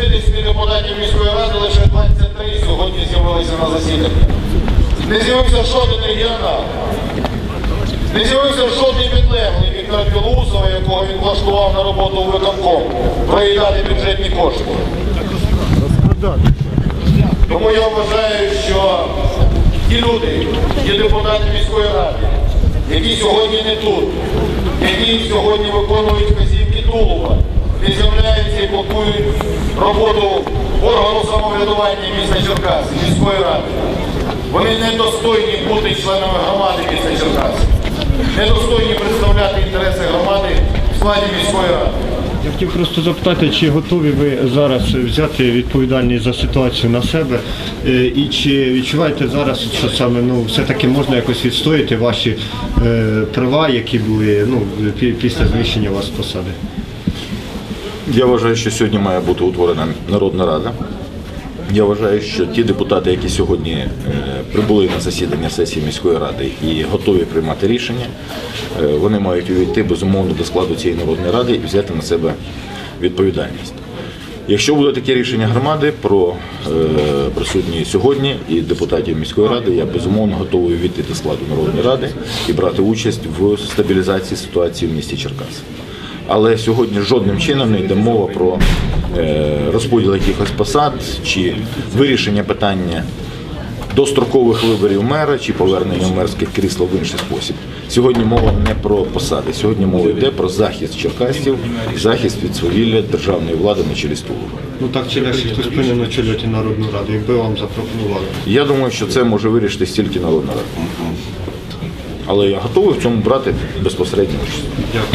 60 депутатів міської ради лише 23 сьогодні з'явилися на засіданні. Не з'явився жоден регіонал. Не з'явився жодний підлеглий Віктора Білоусова, якого він влаштував на роботу у виконком, проїдати бюджетні кошти. Тому я вважаю, що ті люди, ті депутати міської ради, які сьогодні не тут, які сьогодні виконують вказівки Тулуба, не з'являються і блокують роботу органу самоврядування міста Черкаси, міської ради. Вони недостойні бути членами громади міста Черкаси, недостойні представляти інтереси громади в складі міської ради. Я хотів просто запитати, чи готові ви зараз взяти відповідальність за ситуацію на себе, е, і чи відчуваєте зараз, що саме ну все-таки можна якось відстояти ваші е, права, які були ну після зміщення вас посади? Я вважаю, що сьогодні має бути утворена Народна Рада. Я вважаю, що ті депутати, які сьогодні е, прибули на засідання сесії міської ради і готові приймати рішення, е, вони мають увійти безумовно до складу цієї народної ради і взяти на себе відповідальність. Якщо буде таке рішення громади про е, присутні сьогодні і депутатів міської ради, я безумовно готовий увійти до складу народної ради і брати участь в стабілізації ситуації в місті Черкаси. Але сьогодні жодним чином не йде мова про е, розподіл якихось посад чи вирішення питання дострокових виборів мера чи повернення мерських крісла в інший спосіб. Сьогодні мова не про посади, сьогодні мова йде про захист черкасців, захист від свавілля державної влади на чолі Стулова. Ну так чи інакше хтось повинен очолювати Народну Раду, якби вам запропонували. Я думаю, що це може вирішити стільки народна рада. Але я готовий в цьому брати безпосередньо участь. Дякую.